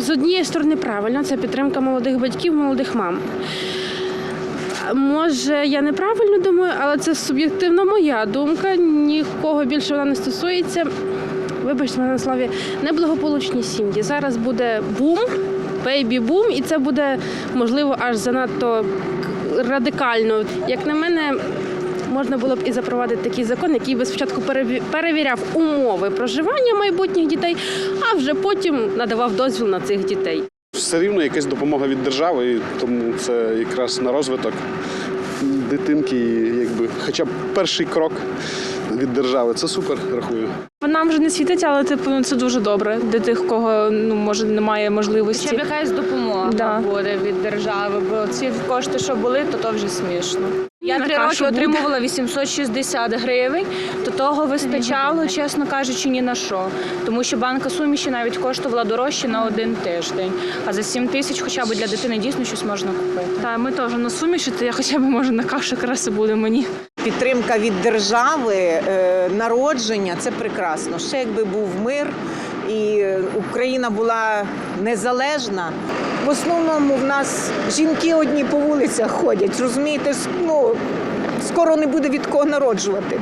з однієї сторони правильно, це підтримка молодих батьків, молодих мам. Може, я неправильно думаю, але це суб'єктивна моя думка. Нікого більше вона не стосується. Вибачте мене на слові, неблагополучні сім'ї. Зараз буде бум, бейбі-бум, і це буде можливо аж занадто радикально. Як на мене, можна було б і запровадити такий закон, який би спочатку переві- перевіряв умови проживання майбутніх дітей, а вже потім надавав дозвіл на цих дітей. Все рівно якась допомога від держави, і тому це якраз на розвиток дитинки, якби хоча б перший крок від держави. Це супер, рахую. Нам вже не світить, але типу ну, це дуже добре для тих, кого ну може немає можливості. Щоб якась допомога Да. буде від держави, бо ці кошти, що були, то то вже смішно. Я три роки буде. отримувала 860 гривень, то того вистачало, чесно кажучи, ні на що. Тому що банка суміші навіть коштувала дорожче на один тиждень. А за 7 тисяч хоча б для дитини дійсно щось можна купити. Та ми теж на суміші, то я хоча б може на кашу якраз і буде мені. Підтримка від держави, е, народження це прекрасно. Ще якби був мир і Україна була незалежна. В основному в нас жінки одні по вулицях ходять, розумієте, ну, скоро не буде від кого народжувати.